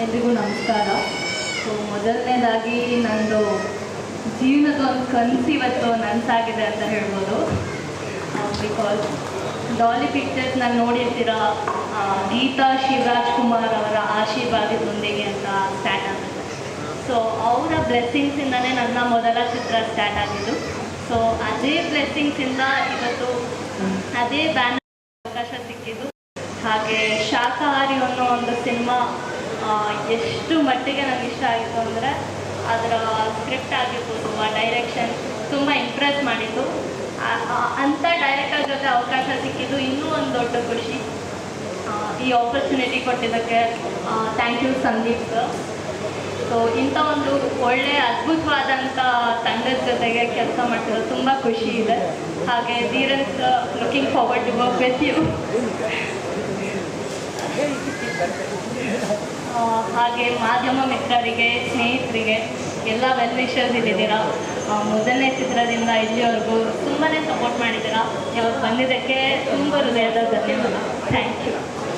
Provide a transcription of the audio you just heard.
ಎಲ್ರಿಗೂ ನಮಸ್ಕಾರ. ಸೊ, ಮೊದಲನೇದಾಗಿ ನಂದು ಜೀವನದ ಒಂದು ಕನಸು ಇವತ್ತು ನನಸಾಗಿದೆ ಅಂತ ಹೇಳ್ಬೋದು. ಬಿಕಾಸ್ ಡಾಲಿ ಪಿಕ್ಚರ್ಸ್ ನಾನು ನೋಡಿರ್ತೀರ ಗೀತಾ ಶಿವರಾಜ್ ಕುಮಾರ್ ಅವರ ಆಶೀರ್ವಾದದೊಂದಿಗೆ ಅಂತ ಸ್ಟಾರ್ಟ್ ಆಗುತ್ತೆ. ಸೊ ಅವರ ಬ್ಲೆಸ್ಸಿಂಗ್ಸಿಂದನೇ ನನ್ನ ಮೊದಲ ಚಿತ್ರ ಸ್ಟಾರ್ಟ್ ಆಗಿದ್ದು. ಸೊ ಅದೇ ಬ್ಲೆಸ್ಸಿಂಗ್ಸಿಂದ ಇವತ್ತು ಅದೇ ಬ್ಯಾನರ್ ಅವಕಾಶ ಸಿಕ್ಕಿದ್ದು. ಹಾಗೆ ಶಾಕಾಹಾರಿ ಅನ್ನೋ ಒಂದು ಸಿನಿಮಾ ಎಷ್ಟು ಮಟ್ಟಿಗೆ ನನಗೆ ಇಷ್ಟ ಆಗಿತ್ತು ಅಂದರೆ ಅದರ ಸ್ಕ್ರಿಪ್ಟ್ ಆಗಿರ್ಬೋದು, ಆ ಡೈರೆಕ್ಷನ್ ತುಂಬ ಇಂಪ್ರೆಸ್ ಮಾಡಿದ್ದು. ಅಂಥ ಡೈರೆಕ್ಟರ್ ಜೊತೆ ಅವಕಾಶ ಸಿಕ್ಕಿದ್ದು ಇನ್ನೂ ಒಂದು ದೊಡ್ಡ ಖುಷಿ. ಈ ಆಪರ್ಚುನಿಟಿ ಕೊಟ್ಟಿದ್ದಕ್ಕೆ thank you Sandeep sir so ಇಂಥ ಒಂದು ಒಳ್ಳೆ ಅದ್ಭುತವಾದಂಥ ತಂಡದ ಜೊತೆಗೆ ಕೆಲಸ ಮಾಡ್ತಿರೋದು ತುಂಬ ಖುಷಿ ಇದೆ. ಹಾಗೆ Dheeran sir looking forward to work with you ಹಾಗೆ ಮಾಧ್ಯಮ ಮಿತ್ರರಿಗೆ, ಸ್ನೇಹಿತರಿಗೆ ಎಲ್ಲ ವೆಲ್ ವಿಷರ್ಸ್ ಇದ್ದಿದ್ದೀರಾ ಮೊದಲನೇ ಚಿತ್ರದಿಂದ ಇಲ್ಲಿವರೆಗೂ ತುಂಬಾ ಸಪೋರ್ಟ್ ಮಾಡಿದ್ದೀರಾ? ಇವಾಗ ಬಂದಿದ್ದಕ್ಕೆ ತುಂಬ ಹೃದಯದ ಧನ್ಯವಾದ. Thank you